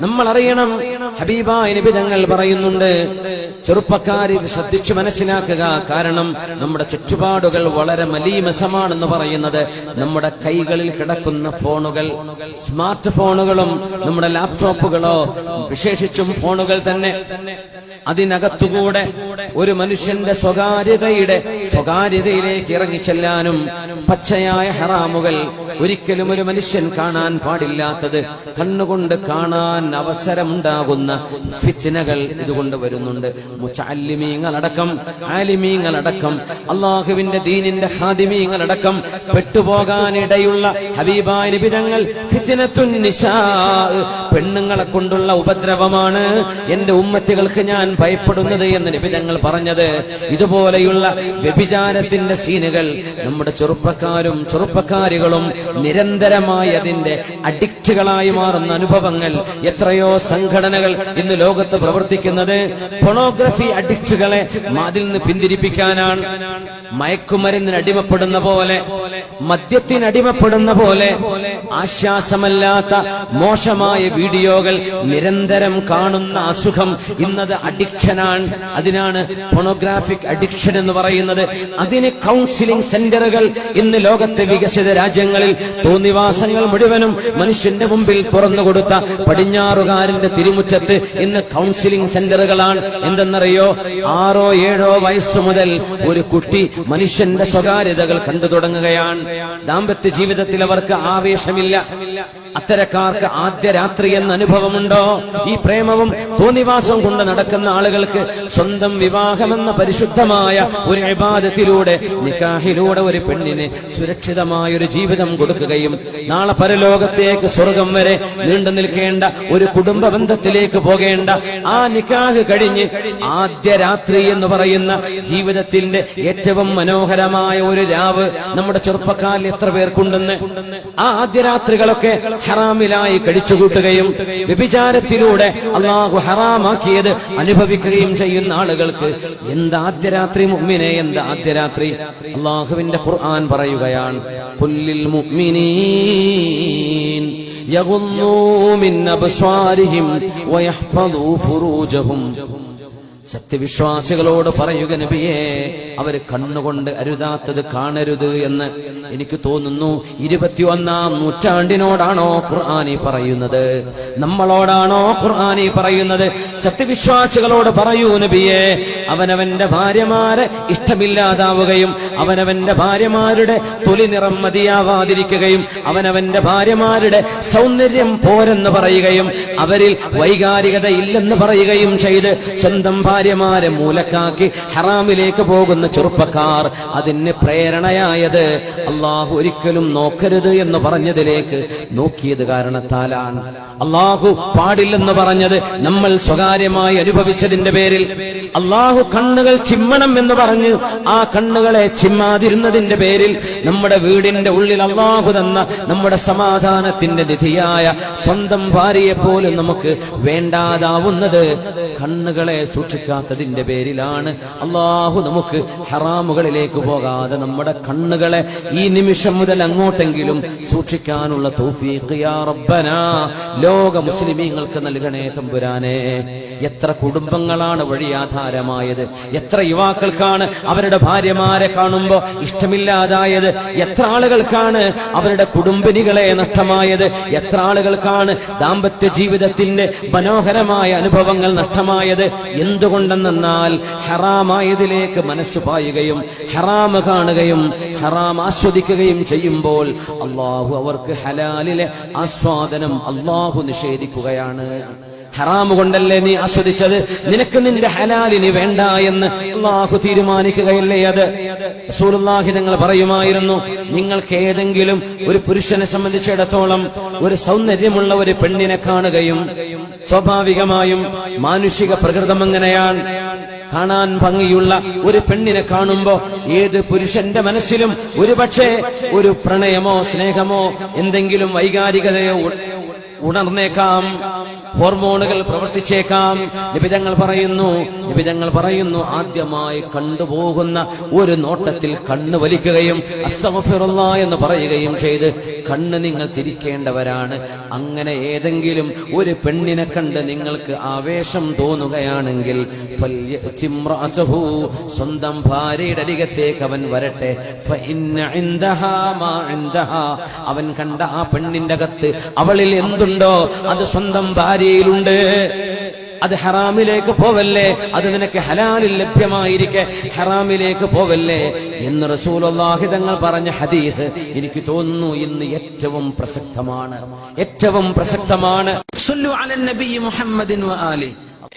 നമ്മൾ അറിയണം ഹബീബായ നബി തങ്ങൾ പറയുന്നുണ്ട് ചെറുപ്പക്കാരി ശ്രദ്ധിച്ചു മനസ്സിലാക്കുക. കാരണം നമ്മുടെ ചുറ്റുപാടുകൾ വളരെ മലീമസമാണെന്ന് പറയുന്നത്. നമ്മുടെ കൈകളിൽ കിടക്കുന്ന ഫോണുകൾ സ്മാർട്ട് ഫോണുകളും നമ്മുടെ ലാപ്ടോപ്പുകളോ വിശേഷിച്ചും ഫോണുകൾ തന്നെ. അതിനകത്തുകൂടെ ഒരു മനുഷ്യന്റെ സ്വകാര്യതയുടെ സ്വകാര്യതയിലേക്ക് ഇറങ്ങിച്ചെല്ലാനും പച്ചയായ ഹറാമുകൾ ഒരിക്കലും ഒരു മനുഷ്യൻ കാണാൻ പാടില്ലാത്തത്. കണ്ണുകൊണ്ട് കാണാൻ അവസരമുണ്ടാകുന്ന ഫിച്ചനകൾ ഇതുകൊണ്ട് വരുന്നുണ്ട്. മുച്ചാലിമീങ്ങളടക്കം ആലിമീങ്ങളടക്കം അള്ളാഹുവിന്റെ ദീനിന്റെ ഹാദിമീങ്ങളടക്കം പെട്ടുപോകാനിടയുള്ള ഹബീബായ പെണ്ണുങ്ങളെ കൊണ്ടുള്ള ഉപദ്രവമാണ് എന്റെ ഉമ്മത്തികൾക്ക് ഞാൻ ഭയപ്പെടുന്നത് എന്ന് നിബിതങ്ങൾ പറഞ്ഞത്. ഇതുപോലെയുള്ള വ്യഭിചാരത്തിന്റെ സീനുകൾ നമ്മുടെ ചെറുപ്പക്കാരും ചെറുപ്പക്കാരികളും നിരന്തരമായി അതിന്റെ അഡിക്റ്റുകളായി മാറുന്ന അനുഭവങ്ങൾ എത്രയോ സംഘടനകൾ ഇന്ന് ലോകത്ത് പ്രവർത്തിക്കുന്നത് പൊണോഗ്രഫി അഡിക്റ്റുകളെ അതിൽ നിന്ന് പിന്തിരിപ്പിക്കാനാണ്. മയക്കുമരുന്നിന് അടിമപ്പെടുന്ന പോലെ മദ്യത്തിന് അടിമപ്പെടുന്ന പോലെ ആശ്വാസമല്ലാത്ത മോശമായ വീഡിയോകൾ നിരന്തരം കാണുന്ന അസുഖം ഇന്നത് അഡിക്ഷനാണ്. അതിനാണ് പൊണോഗ്രാഫിക് അഡിക്ഷൻ എന്ന് പറയുന്നത്. അതിന് കൗൺസിലിംഗ് സെന്ററുകൾ ഇന്ന് ലോകത്തെ വികസിത രാജ്യങ്ങളിൽ തോന്നിവാസങ്ങൾ മുഴുവനും മനുഷ്യന്റെ മുമ്പിൽ തുറന്നു കൊടുത്ത പടിഞ്ഞാറുകാരന്റെ തിരുമുറ്റത്ത് ഇന്ന് കൗൺസിലിംഗ് സെന്ററുകളാണ് എന്തെന്നറിയോ? ആറോ ഏഴോ വയസ്സ് മുതൽ ഒരു കുട്ടി മനുഷ്യന്റെ സ്വകാര്യതകൾ കണ്ടു തുടങ്ങുകയാണ്. ദാമ്പത്യ ജീവിതത്തിൽ അവർക്ക് ആവേശമില്ല. അത്തരക്കാർക്ക് ആദ്യ രാത്രി എന്ന അനുഭവമുണ്ടോ? ഈ പ്രേമവും തോന്നിവാസം കൊണ്ട് നടക്കുന്ന ആളുകൾക്ക് സ്വന്തം വിവാഹമെന്ന പരിശുദ്ധമായ ഒരു വിവാദത്തിലൂടെ നിക്കാഹിലൂടെ ഒരു പെണ്ണിന് സുരക്ഷിതമായ ഒരു ജീവിതം കൊടുക്കുകയും നാളെ പരലോകത്തേക്ക് സ്വർഗം വരെ നീണ്ടു നിൽക്കേണ്ട ഒരു കുടുംബ ബന്ധത്തിലേക്ക് പോകേണ്ട ആ നിക്കാഹ് കഴിഞ്ഞ് ആദ്യ രാത്രി എന്ന് പറയുന്ന ജീവിതത്തിന്റെ ഏറ്റവും മനോഹരമായ ഒരു രാവ് നമ്മുടെ ചെറുപ്പക്കാരിൽ എത്ര പേർക്കുണ്ടെന്ന്? ആ ആദ്യ രാത്രികളൊക്കെ ഹറാമിലായി ഹറാമിലായി കഴിച്ചുകൂട്ടുകയും വ്യഭിചാരത്തിലൂടെ അള്ളാഹു ഹറാമാക്കിയത് അനുഭവിക്കുകയും ചെയ്യുന്ന ആളുകൾക്ക് എന്താദ്യരാത്രി മുമ്മിനെ എന്താദ്യരാത്രി അള്ളാഹുവിന്റെ ഖുർആൻ പറയുകയാണ് പുല്ലിൽ മുഅ്മിനീൻ യഗുന്നു മിൻ അബ്സ്വാരിഹിം വയഹ്ഫദൂ ഫുറൂജഹും. സത്യവിശ്വാസികളോട് പറയുക നബിയെ അവർ കണ്ണുകൊണ്ട് അരുതാത്തത് കാണരുത് എന്ന് എനിക്ക് തോന്നുന്നു. ഇരുപത്തിയൊന്നാം നൂറ്റാണ്ടിനോടാണോ ഖുർആാനി പറയുന്നത്? നമ്മളോടാണോ ഖുർആാനി പറയുന്നത്? സത്യവിശ്വാസികളോട് പറയൂ നബിയെ അവനവന്റെ ഭാര്യമാരെ ഇഷ്ടമില്ലാതാവുകയും അവനവന്റെ ഭാര്യമാരുടെ തൊലി നിറം മതിയാവാതിരിക്കുകയും അവനവന്റെ ഭാര്യമാരുടെ സൗന്ദര്യം പോരെന്ന് പറയുകയും അവരിൽ വൈകാരികത ഇല്ലെന്ന് പറയുകയും ചെയ്ത് സ്വന്തം ഭാര്യമാരെ മൂലക്കാക്കി ഹറാമിലേക്ക് പോകുന്ന ചെറുപ്പക്കാർ അതിന് പ്രേരണയായത് അള്ളാഹു ഒരിക്കലും നോക്കരുത് എന്ന് പറഞ്ഞതിലേക്ക് നോക്കിയത് കാരണത്താലാണ്. അള്ളാഹു പാടില്ലെന്ന് പറഞ്ഞത് നമ്മൾ സ്വകാര്യമായി അനുഭവിച്ചതിന്റെ പേരിൽ. അള്ളാഹു കണ്ണുകൾ ചിമ്മണം എന്ന് പറഞ്ഞ് ആ കണ്ണുകളെ ചിമ്മാതിരുന്നതിന്റെ പേരിൽ നമ്മുടെ വീടിന്റെ ഉള്ളിൽ അള്ളാഹു തന്ന നമ്മുടെ സമാധാനത്തിന്റെ നിധിയായ സ്വന്തം ഭാര്യയെ പോലും നമുക്ക് വേണ്ടാതാവുന്നത് കണ്ണുകളെ സൂക്ഷിക്കാത്തതിന്റെ പേരിലാണ്. അള്ളാഹു നമുക്ക് ഹറാമുകളിലേക്ക് പോകാതെ നമ്മുടെ കണ്ണുകളെ ഈ നിമിഷം മുതൽ അങ്ങോട്ടെങ്കിലും സൂക്ഷിക്കാനുള്ള തൗഫീഖ് യാ റബ്ബനാ. ലോക മുസ്ലിമീങ്ങൾക്ക് നൽകണേ തമ്പുരാനെ. എത്ര കുടുംബങ്ങളാണ് വഴിയാധാരമായത് എത്ര യുവാക്കൾക്കാണ് അവരുടെ ഭാര്യമാരെ കാണുമ്പോ ഇഷ്ടമില്ലാതായത്? എത്ര ആളുകൾക്കാണ് അവരുടെ കുടുംബിനികളെ നഷ്ടമായത്? എത്ര ആളുകൾക്കാണ് ദാമ്പത്യ ജീവിതത്തിന്റെ മനോഹരമായ അനുഭവങ്ങൾ നഷ്ടമായത്? എന്തുകൊണ്ടെന്നാൽ ഹറാമായതിലേക്ക് മനസ്സ് പായുകയും ഹറാമ് കാണുകയും ഹറാം ആസ്വദിക്കുകയും ചെയ്യുമ്പോൾ അള്ളാഹു അവർക്ക് ഹലാലിലെ ആസ്വാദനം അള്ളാഹു നിഷേധിക്കുകയാണ്. ഹറാമ് കൊണ്ടല്ലേ നീ ആസ്വദിച്ചത്? നിനക്ക് നിന്റെ ഹലാലിന് വേണ്ട എന്ന് അള്ളാഹു തീരുമാനിക്കുകയല്ലേ അത്? റസൂലുള്ളാഹി തങ്ങൾ പറയുമായിരുന്നു നിങ്ങൾക്ക് ഏതെങ്കിലും ഒരു പുരുഷനെ സംബന്ധിച്ചിടത്തോളം ഒരു സൗന്ദര്യമുള്ള ഒരു പെണ്ണിനെ കാണുകയും സ്വാഭാവികമായും മാനുഷിക പ്രകൃതം എങ്ങനെയാണ് കാണാൻ ഭംഗിയുള്ള ഒരു പെണ്ണിനെ കാണുമ്പോ ഏത് പുരുഷന്റെ മനസ്സിലും ഒരു പക്ഷേ ഒരു പ്രണയമോ സ്നേഹമോ എന്തെങ്കിലും വൈകാരികതയോ ഉണർന്നേക്കാം. ഹോർമോണുകൾ പ്രവർത്തിച്ചേക്കാം. നിബിതങ്ങൾ പറയുന്നു നിബിതങ്ങൾ പറയുന്നു ആദ്യമായി കണ്ടുപോകുന്ന ഒരു നോട്ടത്തിൽ കണ്ണ് വലിക്കുകയും അസ്തമഫിറുള്ള എന്ന് പറയുകയും ചെയ്ത് കണ്ണ് നിങ്ങൾ തിരിക്കേണ്ടവരാണ്. അങ്ങനെ ഏതെങ്കിലും ഒരു പെണ്ണിനെ കണ്ട് നിങ്ങൾക്ക് ആവേശം തോന്നുകയാണെങ്കിൽ സ്വന്തം ഭാര്യയുടെ അരികത്തേക്ക് അവൻ വരട്ടെ. അവൻ കണ്ട ആ പെണ്ണിന്റെ അകത്ത് അവളിൽ എന്തുണ്ടോ? അത് സ്വന്തം ഭാര്യയിലുണ്ട് അത് ഹറാമിലേക്ക് പോവല്ലേ? അത് നിനക്ക് ഹലാലിൽ ലഭ്യമായിരിക്കെ. ഹറാമിലേക്ക് പോവല്ലേ? എന്ന് റസൂലുള്ളാഹി തങ്ങൾ പറഞ്ഞ ഹദീഹ് എനിക്ക് തോന്നുന്നു ഇന്ന് ഏറ്റവും പ്രസക്തമാണ്. ഏറ്റവും പ്രസക്തമാണ്.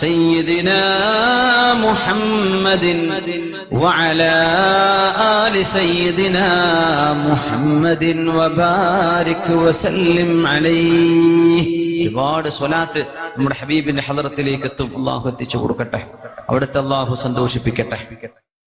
سيدنا محمد وعلى آل سيدنا محمد وبارك وسلم عليه ഒരുപാട് സ്വലാത്ത് നമ്മുടെ ഹബീബിന്റെ ഹലറത്തിലേക്ക് എത്തും അള്ളാഹു എത്തിച്ചു കൊടുക്കട്ടെ അവിടുത്തെ അള്ളാഹു സന്തോഷിപ്പിക്കട്ടെ